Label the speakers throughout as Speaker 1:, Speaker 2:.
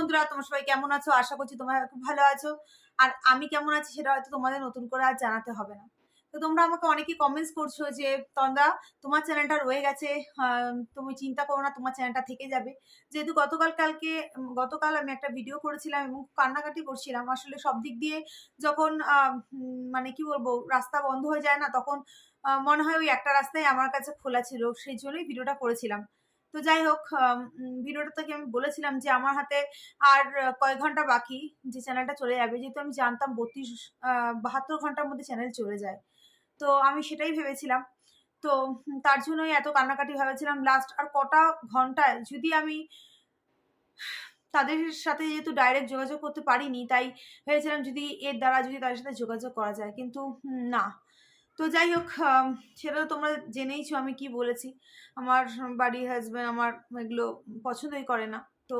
Speaker 1: বন্ধুরা, তোমরা সবাই কেমন আছো? আশা করছি তোমরা খুব ভালো আছো। আর আমি কেমন আছি সেটা হয়তো তোমাদের নতুন করে আর জানাতে হবে না। তো তোমরা আমাকে অনেকেই কমেন্টস করছ যে, তন্দা, তোমার চ্যানেলটা রয়ে গেছে। তুমি চিন্তা করো না, তোমার চ্যানেলটা থেকে যাবে। যেহেতু গতকাল কালকে গতকাল আমি একটা ভিডিও করেছিলাম এবং কান্নাকাটি করছিলাম। আসলে সব দিক দিয়ে যখন মানে কি বলব, রাস্তা বন্ধ হয়ে যায় না, তখন মনে হয় ওই একটা রাস্তাই আমার কাছে খোলা ছিল। সেই জন্যই ভিডিওটা করেছিলাম। তো যাই হোক ভিডিওটা থেকে আমি বলেছিলাম যে আমার হাতে আর কয়েক ঘণ্টা বাকি যে চ্যানেলটা চলে যাবে। যেহেতু আমি জানতাম বত্রিশ বাহাত্তর ঘণ্টার মধ্যে চ্যানেল চলে যায়। তো আমি সেটাই ভেবেছিলাম। তো তার জন্যই এত কান্নাকাটি ভেবেছিলাম লাস্ট আর কটা ঘন্টায় যদি আমি তাদের সাথে যেহেতু ডাইরেক্ট যোগাযোগ করতে পারিনি, তাই ভেবেছিলাম যদি এর দ্বারা যদি তাদের সাথে যোগাযোগ করা যায়। কিন্তু না। তো যাই হোক সেটা তোমরা জেনেইছো আমি কি বলেছি। আমার বাড়ির হাজব্যান্ড আমার এগুলো পছন্দই করে না। তো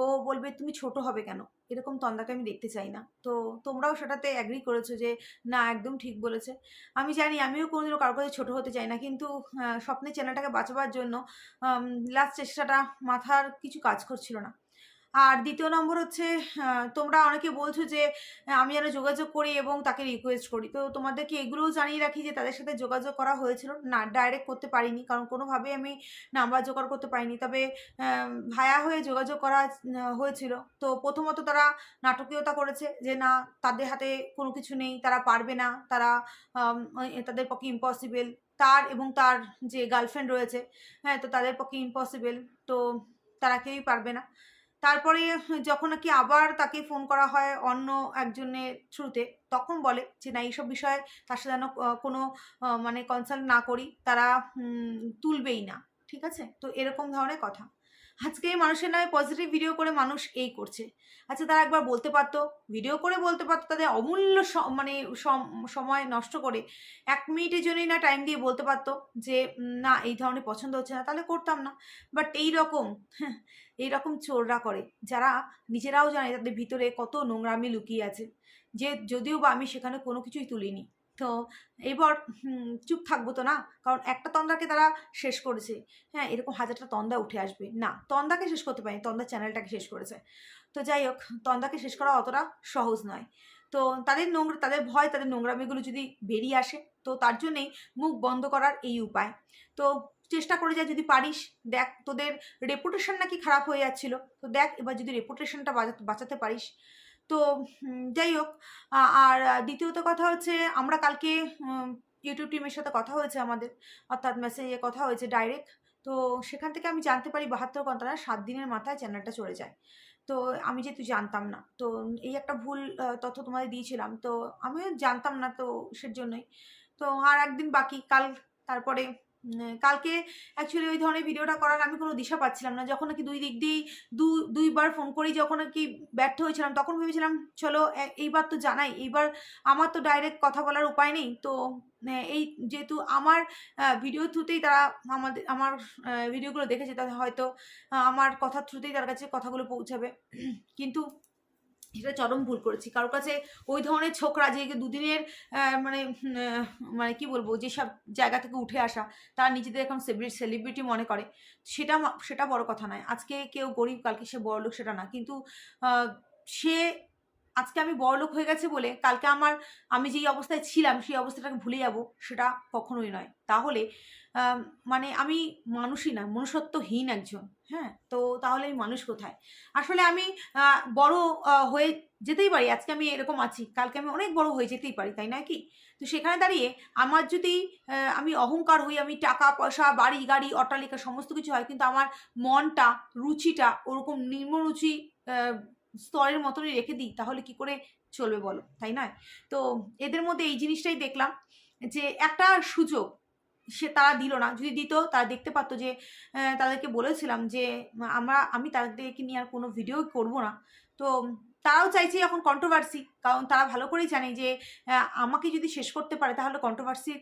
Speaker 1: ও বলবে, তুমি ছোট হবে কেন? এরকম তন্দাকে আমি দেখতে চাই না। তো তোমরাও সেটাতে অ্যাগ্রি করেছ যে, না, একদম ঠিক বলেছে। আমি জানি, আমিও কোনোদিনও কারোর কাছে ছোটো হতে চাই না, কিন্তু স্বপ্নের চ্যানেলটাকে বাঁচাবার জন্য লাস্ট চেষ্টাটা মাথার কিছু কাজ করছিল না। আর দ্বিতীয় নম্বর হচ্ছে তোমরা অনেকে বলছো যে আমি যেন যোগাযোগ করি এবং তাকে রিকোয়েস্ট করি। তো তোমাদেরকে এগুলোও জানিয়ে রাখি যে, তাদের সাথে যোগাযোগ করা হয়েছিল। না ডাইরেক্ট করতে পারিনি। কারণ কোনোভাবে আমি নাম্বার জোগাড় করতে পারিনি। তবে ভায়া হয়ে যোগাযোগ করা হয়েছিল। তো প্রথমত তারা নাটকীয়তা করেছে যে, না, তাদের হাতে কোনো কিছু নেই, তারা পারবে না। তারা তাদের পক্ষে ইম্পসিবল তার এবং তার যে গার্লফ্রেন্ড রয়েছে হ্যাঁ তো তাদের পক্ষে ইম্পসিবল তো তারা কেউই পারবে না। তারপরে যখন নাকি আবার তাকে ফোন করা হয় অন্য একজনের থ্রুতে তখন বলে যে, না, এইসব বিষয়ে তার সাথে যেন কোনো মানে কনসাল্ট না করি, তারা তুলবেই না। ঠিক আছে? তো এরকম ধরনের কথা। আজকে মানুষের নামে পজিটিভ ভিডিও করে মানুষ এই করছে। আচ্ছা তারা একবার বলতে পারতো ভিডিও করে বলতে পারতো, তাদের অমূল্য মানে সম- সময় নষ্ট করে এক মিনিটের জন্যই না টাইম দিয়ে বলতে পারতো যে না, এই ধরনের পছন্দ হচ্ছে না, তাহলে করতাম না। বাট এই রকম এই রকম চোররা করে, যারা নিজেরাও জানে তাদের ভিতরে কত নোংরামি লুকিয়ে আছে। যে, যদিও বা আমি সেখানে কোনো কিছুই তুলিনি। তো এবার চুপ থাকব তো না? কারণ একটা তন্দাকে তারা শেষ করেছে। হ্যাঁ এরকম হাজারটা তন্দা উঠে আসবে। না, তন্দাকে শেষ করতে পারেনি তন্দা চ্যানেলটাকে শেষ করেছে। তো যাই হোক, তন্দাকে শেষ করা অতটা সহজ নয়। তো তাদের নোংরা, তাদের ভয়, তাদের নোংরামিগুলো যদি বেরিয়ে আসে, তো তার জন্যেই মুখ বন্ধ করার এই উপায়। তো চেষ্টা করে যা যদি পারিস, দেখ তোদের রেপুটেশন নাকি খারাপ হয়ে যাচ্ছিল। তো দেখ এবার যদি রেপুটেশনটা বাঁচাতে পারিস। তো যাই হোক আর দ্বিতীয়ত কথা হচ্ছে, আমরা কালকে ইউটিউব টিমের সাথে কথা হয়েছে আমাদের, অর্থাৎ মেসেজে কথা হয়েছে ডাইরেক্ট তো সেখান থেকে আমি জানতে পারি বাহাত্তর ঘণ্টা সাত দিনের মাথায় চ্যানেলটা চলে যায়। তো আমি যেহেতু জানতাম না, তো এই একটা ভুল তথ্য তোমাদের দিয়েছিলাম, তো আমিও জানতাম না তো সেজন্যই। তো আর একদিন বাকি, কাল তারপরে কালকে অ্যাকচুয়ালি ওই ধরনের ভিডিওটা করার আমি কোনো দিশা পাচ্ছিলাম না। যখন নাকি দুই দিক দিয়েই দু, দুইবার ফোন করেই যখন নাকি ব্যর্থ হয়েছিলাম, তখন ভেবেছিলাম, চলো এইবার তো জানাই, এইবার আমার তো ডাইরেক্ট কথা বলার উপায় নেই। তো এই যেহেতু আমার ভিডিও থ্রুতেই তারা আমাদের, আমার ভিডিওগুলো দেখেছে তাদের হয়তো আমার কথার থ্রুতেই তার কাছে কথাগুলো পৌঁছাবে। কিন্তু সেটা চরম ভুল করেছি। কারোর কাছে ওই ধরনের ছোকরা যে দুদিনের মানে মানে কি বলব, যেসব জায়গা থেকে উঠে আসা, তারা নিজেদের এখন সেলিব্রিটি মনে করে। সেটা সেটা বড় কথা নয়। আজকে কেউ গরিব, কালকে সে বড় লোক সেটা না। কিন্তু সে আজকে আমি বড় লোক হয়ে গেছে বলে কালকে আমার, আমি যেই অবস্থায় ছিলাম, সেই অবস্থাটাকে ভুলে যাব, সেটা কখনোই নয়। তাহলে মানে আমি মানুষই না, মনুষ্যত্বহীন একজন হ্যাঁ? তো তাহলে আমি মানুষ কোথায়? আসলে আমি বড় হয়ে যেতেই পারি, আজকে আমি এরকম আছি, কালকে আমি অনেক বড় হয়ে যেতেই পারি, তাই নয় কি? তো সেখানে দাঁড়িয়ে আমার যদি আমি অহংকার হই, আমি টাকা, পয়সা, বাড়ি, গাড়ি, অট্টালিকা, সমস্ত কিছু হয়, কিন্তু আমার মনটা, রুচিটা ওরকম নিম্নরুচি স্তরের মতনই রেখে দিই, তাহলে কি করে চলবে বলো? তাই নয়? তো এদের মধ্যে এই জিনিসটাই দেখলাম যে একটা সুযোগ সে তারা দিল না। যদি দিত, তারা দেখতে পারতো যে তাদেরকে বলেছিলাম যে, আমরা, আমি তাদেরকে নিয়ে আর কোনো ভিডিও করব না। তো তারাও চাইছে এখন কন্ট্রোভার্সি কারণ তারা ভালো করেই জানে যে আমাকে যদি শেষ করতে পারে তাহলে কন্ট্রোভার্সি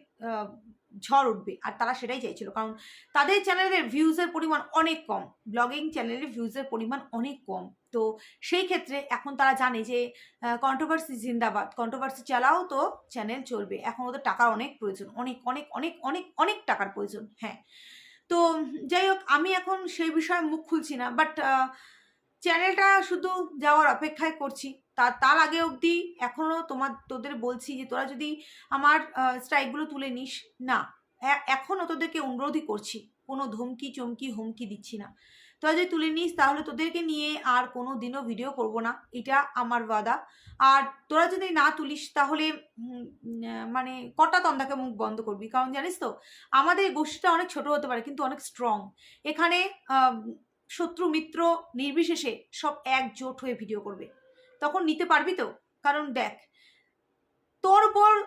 Speaker 1: ঝড় উঠবে। আর তারা সেটাই চাইছিল, কারণ তাদের চ্যানেলের ভিউজের পরিমাণ অনেক কম। ব্লগিং চ্যানেলের ভিউজের পরিমাণ অনেক কম। তো সেই ক্ষেত্রে এখন তারা জানে যে কন্ট্রোভার্সি জিন্দাবাদ। কন্ট্রোভার্সি চালাও তো চ্যানেল চলবে। এখন ওদের টাকার অনেক প্রয়োজন। অনেক অনেক অনেক অনেক অনেক টাকার প্রয়োজন। হ্যাঁ। তো যাই হোক, আমি এখন সেই বিষয়ে মুখ খুলছি না। বাট চ্যানেলটা শুধু যাওয়ার অপেক্ষায় করছি। তা, তার আগে অবধি এখনও তোমার, তোদের বলছি যে তোরা যদি আমার স্ট্রাইকগুলো তুলে নিস, না। এখনও তোদেরকে অনুরোধই করছি, কোনো ধমকি, চমকি, হুমকি দিচ্ছি না। তোরা যদি তুলে নিস, তাহলে তোদেরকে নিয়ে আর কোনো দিনও ভিডিও করব না। এটা আমার ওয়াদা। আর তোরা যদি না তুলিস, তাহলে মানে কটা তন্দাকে মুখ বন্ধ করবি? কারণ জানিস তো, আমাদের গোষ্ঠীটা অনেক ছোট হতে পারে, কিন্তু অনেক স্ট্রং এখানে শত্রু মিত্র নির্বিশেষে সব একজোট হয়ে ভিডিও করবে। তখন নিতে পারবি তো? কারণ দেখ, তোর উপর,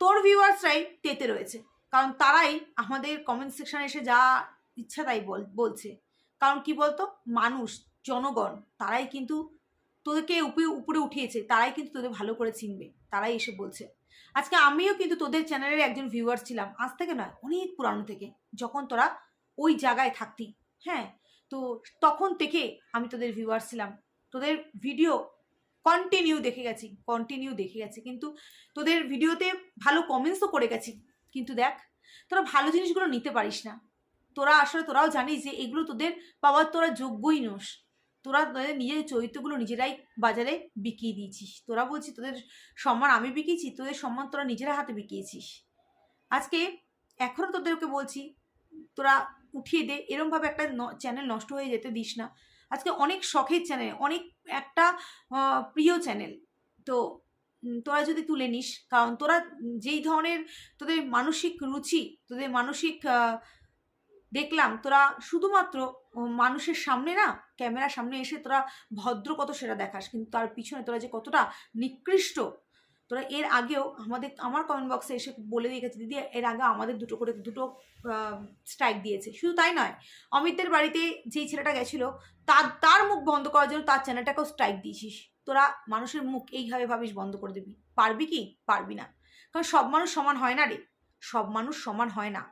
Speaker 1: তোর ভিউয়ার্সরাই তেতে রয়েছে। কারণ তারাই আমাদের কমেন্ট সেকশানে এসে যা ইচ্ছা তাই বল, বলছে। কারণ কি বলতো? মানুষ, জনগণ, তারাই কিন্তু তোদেরকে উপরে উপরে উঠিয়েছে। তারাই কিন্তু তোদের ভালো করে চিনবে। তারাই এসে বলছে। আজকে আমিও কিন্তু তোদের চ্যানেলের একজন ভিউয়ার ছিলাম। আজ থেকে নয়, অনেক পুরানো থেকে। যখন তোরা ওই জায়গায় থাকতি। হ্যাঁ তো তখন থেকে আমি তোদের ভিউয়ার ছিলাম। তোদের ভিডিও কন্টিনিউ দেখে গেছি কন্টিনিউ দেখে গেছি। কিন্তু তোদের ভিডিওতে ভালো কমেন্টসও করে গেছি। কিন্তু দেখ, তোরা ভালো জিনিসগুলো নিতে পারিস না। তোরা আসলে তোরাও জানিস যে এগুলো তোদের পাওয়ার তোরা যোগ্যই নোস। তোরা তোদের নিজের চরিত্রগুলো নিজেরাই বাজারে বিকিয়ে দিয়েছিস। তোরা বলছিস তোদের সম্মান আমি বিকিয়েছি, তোদের সম্মান তোরা নিজেরা হাতে বিকিয়েছিস। আজকে এখনও তোদেরকে বলছি, তোরা উঠিয়ে দে, এরমভাবে একটা চ্যানেল নষ্ট হয়ে যেতে দিস না। আজকে অনেক শখের চ্যানেল অনেক একটা প্রিয় চ্যানেল তো তোরা যদি তুলে নিস, কারণ তোরা যেই ধরনের তোদের মানসিক রুচি, তোদের মানসিক দেখলাম তোরা শুধুমাত্র মানুষের সামনে না, ক্যামেরার সামনে এসে তোরা ভদ্র কত সেটা দেখাস, কিন্তু তার পিছনে তোরা যে কতটা নিকৃষ্ট তোরা এর আগেও আমাদের আমার কমেন্ট বক্সে এসে বলে দিয়ে গেছে দিদি এর আগে আমাদের দুটো করে দুটো স্ট্রাইক দিয়েছে। শুধু তাই নয় অমিতদের বাড়িতে যেই ছেলেটা গেছিল তার তার মুখ বন্ধ করার জন্য তার চ্যানেলটাকেও স্ট্রাইক দিয়েছিস। তোরা মানুষের মুখ এইভাবে ভাবিস বন্ধ করে দিবি। পারবি কি? পারবি না। কারণ সব মানুষ সমান হয় না রে। সব মানুষ সমান হয় না।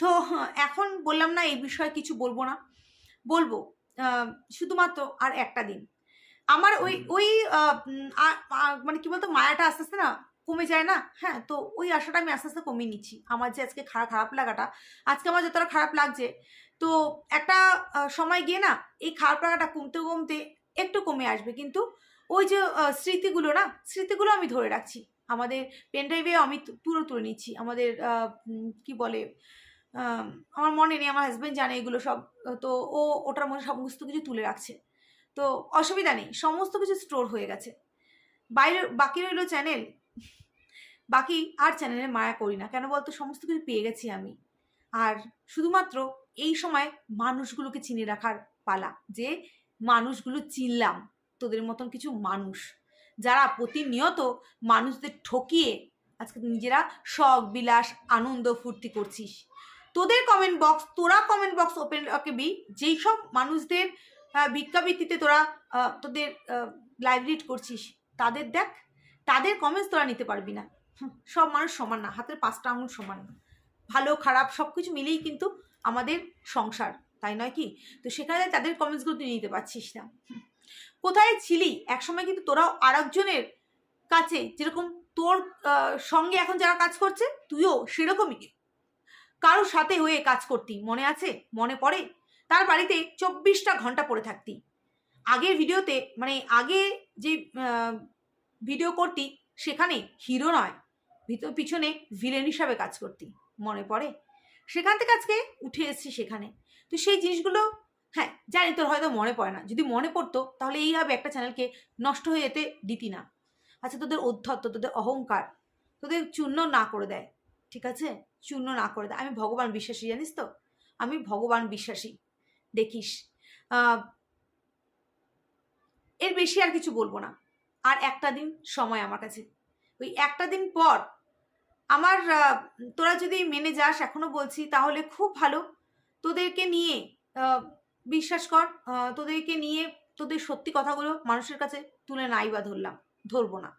Speaker 1: তো হ্যাঁ, এখন বললাম না এই বিষয়ে কিছু বলব না। বলব শুধুমাত্র আর একটা দিন। আমার ওই ওই মানে কি বলতো মায়াটা আস্তে আস্তে না কমে যায় না? হ্যাঁ তো ওই আশাটা আমি আস্তে আস্তে কমিয়ে নিচ্ছি। আমার যে আজকে খারাপ খারাপ লাগাটা আজকে আমার যতটা খারাপ লাগছে তো একটা সময় গিয়ে না এই খারাপ লাগাটা কমতে কমতে একটু কমে আসবে। কিন্তু ওই যে স্মৃতিগুলো না স্মৃতিগুলো আমি ধরে রাখছি। আমাদের পেনড্রাইভে আমি পুরো তুলে নিচ্ছি। আমাদের কি বলে আমার মনে নেই আমার হাজব্যান্ড জানে এগুলো সব তো ও ওটার মধ্যে সমস্ত কিছু তুলে রাখছে। তো অসুবিধা নেই, সমস্ত কিছু স্টোর হয়ে গেছে। বাইরে, বাকি রইল চ্যানেল বাকি আর চ্যানেলে মায়া করি না, কেন বলতো? সমস্ত কিছু পেয়ে গেছি আমি। আর শুধুমাত্র এই সময় মানুষগুলোকে চিনে রাখার পালা, যে মানুষগুলো চিনলাম, তোদের মতন কিছু মানুষ। যারা প্রতিনিয়ত মানুষদের ঠকিয়ে আজকে নিজেরা শখ, বিলাস, আনন্দ, ফুর্তি করছিস। তোদের কমেন্ট বক্স তোরা কমেন্ট বক্স ওপেন রাখবি, যেই সব মানুষদের আহ, ভিক্ষাবৃত্তিতে তোরা তোদের লাইভ লিড করছিস তাদের দেখ তাদের কমেন্টস তোরা নিতে পারবি না। সব মানুষ সমান না হাতের পাঁচটা আঙুল সমান না। ভালো খারাপ সব কিছু মিলেই কিন্তু আমাদের সংসার তাই নয় কি? তো সেখানে তাদের কমেন্টসগুলো তুই নিতে পারছিস না। কোথায় ছিলি? একসময় কিন্তু তোরাও আরেকজনের কাছে যেরকম তোর সঙ্গে এখন যারা কাজ করছে তুইও সেরকমই। কারোর সাথে হয়ে কাজ করতি মনে আছে? মনে পড়ে? তার বাড়িতে চব্বিশটা ঘণ্টা পড়ে থাকতি। আগের ভিডিওতে মানে আগে যে ভিডিও করতি, সেখানে হিরো নয়, ভিতর পিছনে ভিলেন হিসাবে কাজ করতি, মনে পড়ে? সেখান থেকে আজকে উঠে এসেছি সেখানে। তো সেই জিনিসগুলো হ্যাঁ জানি তোর হয়তো মনে পড়ে না। যদি মনে পড়তো, তাহলে এইভাবে একটা চ্যানেলকে নষ্ট হয়ে যেতে দিতি না। আচ্ছা তোদের অধ্যত্ত, তোদের অহংকার, তোদের চূর্ণ না করে দেয়, ঠিক আছে? চূর্ণ না করে দেয়। আমি ভগবান বিশ্বাসী, জানিস তো? আমি ভগবান বিশ্বাসী। দেখিস। এর বেশি আর কিছু বলব না। আর একটা দিন সময় আমার কাছে। ওই একটা দিন পর আমার তোরা যদি মেনে যাস এখনও বলছি, তাহলে খুব ভালো। তোদেরকে নিয়ে বিশ্বাস কর তোদেরকে নিয়ে তোদের সত্যি কথাগুলো মানুষের কাছে তুলে নাই বা ধরলাম, ধরবো না।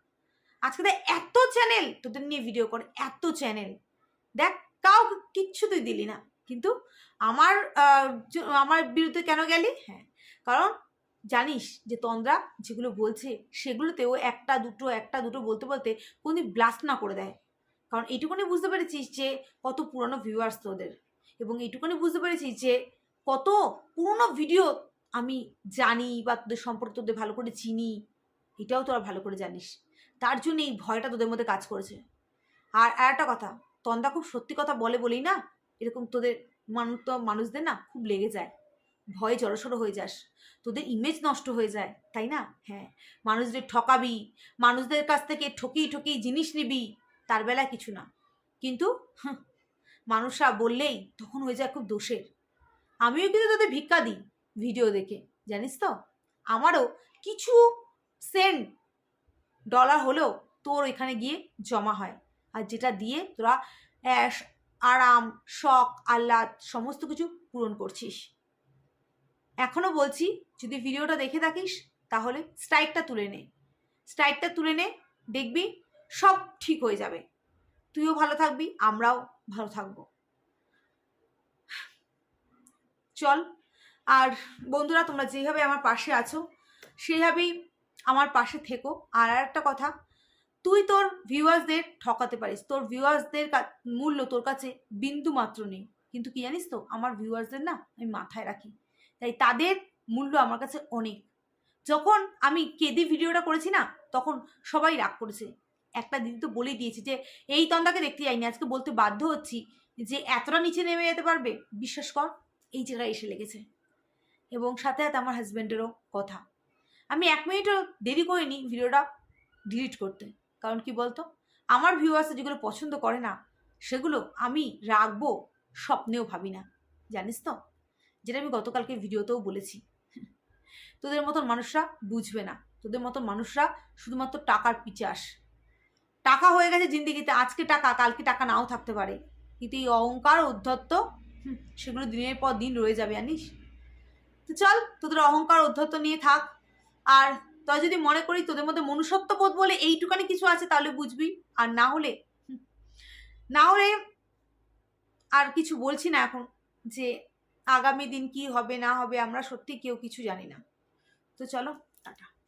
Speaker 1: আজকে দেখ, এত চ্যানেল তোদের নিয়ে ভিডিও কর, এত চ্যানেল দেখ কাউ কিচ্ছু তুই দিলি না। কিন্তু আমার আমার বিরুদ্ধে কেন গেলি? হ্যাঁ কারণ জানিস যে তন্দ্রা যেগুলো বলছে সেগুলোতেও একটা দুটো একটা দুটো বলতে বলতে কোনদিন ব্লাস্ট না করে দেয়। কারণ এইটুকুনি বুঝতে পেরেছিস যে কত পুরনো ভিউয়ার্স তোদের এবং এইটুকুনি বুঝতে পেরেছিস যে কত পুরনো ভিডিও আমি জানি বা তোদের সম্পর্কে তোদের ভালো করে চিনি, এটাও তোরা ভালো করে জানিস। তার জন্য এই ভয়টা তোদের মধ্যে কাজ করেছে। আর আর একটা কথা তন্দা খুব সত্যি কথা বলে বলেই না এরকম তোদের মানুষ তো মানুষদের না খুব লেগে যায়। ভয়ে জড়সড়ো হয়ে যাস। তোদের ইমেজ নষ্ট হয়ে যায়, তাই না? হ্যাঁ। মানুষদের ঠকাবি, মানুষদের কাছ থেকে ঠকিয়ে ঠকিয়ে জিনিস নিবি, তার বেলা কিছু না। কিন্তু মানুষরা বললেই তখন হয়ে যায় খুব দোষের। আমিও কিন্তু তোদের ভিক্ষা দিই ভিডিও দেখে, জানিস তো? আমারও কিছু সেন্ট ডলার হলেও তোর এখানে গিয়ে জমা হয়। আর যেটা দিয়ে তোরা আরাম, শখ, আহ্লাদ, সমস্ত কিছু পূরণ করছিস। এখনও বলছি, যদি ভিডিওটা দেখে থাকিস, তাহলে স্ট্রাইকটা তুলে নে। স্ট্রাইকটা তুলে নে, দেখবি সব ঠিক হয়ে যাবে। তুইও ভালো থাকবি, আমরাও ভালো থাকব। চল, আর বন্ধুরা, তোমরা যেভাবে আমার পাশে আছো সেইভাবেই আমার পাশে থেকো। আর একটা কথা তুই তোর ভিউয়ার্সদের ঠকাতে পারিস। তোর ভিউয়ার্সদের মূল্য তোর কাছে বিন্দু মাত্র নেই। কিন্তু কি জানিস তো, আমার ভিউয়ার্সদের না আমি মাথায় রাখি। তাই তাদের মূল্য আমার কাছে অনেক। যখন আমি কেদি ভিডিওটা করেছি না, তখন সবাই রাগ করেছে। একটা দিদি তো বলেই দিয়েছে যে, এই তন্দাকে দেখতে যাইনি, আজকে বলতে বাধ্য হচ্ছি যে, এতটা নিচে নেমে যেতে পারবে? বিশ্বাস কর, এই জায়গায় এসে লেগেছে। এবং সাথে সাথে আমার হাজব্যান্ডেরও কথা। আমি এক মিনিটও দেরি করিনি ভিডিওটা ডিলিট করতে। কারণ কি বলতো? আমার ভিউয়ার্স যেগুলো পছন্দ করে না, সেগুলো আমি রাখব স্বপ্নেও ভাবি না। জানিস তো? যেটা আমি গতকালকে ভিডিওতেও বলেছি। তোদের মতন মানুষরা বুঝবে না। তোদের মতন মানুষরা শুধুমাত্র টাকার পিছে আস। টাকা হয়ে গেছে জিন্দিগিতে, আজকে টাকা, কালকে টাকা নাও থাকতে পারে। কিন্তু এই অহংকার, উদ্ধত্ত সেগুলো দিনের পর দিন রয়ে যাবে, জানিস? তো চল, তোদের অহংকার, উদ্ধত্ত নিয়ে থাক। আর তুই যদি মনে করি তোদের মধ্যে মনুষ্যত্ব বোধ বলে এইটুকানি কিছু আছে, তাহলে বুঝবি। আর না হলে না হলে আর কিছু বলছি না এখন যে আগামী দিন কি হবে, না হবে, আমরা সত্যি কেউ কিছু জানি না। তো চলো, টাটা।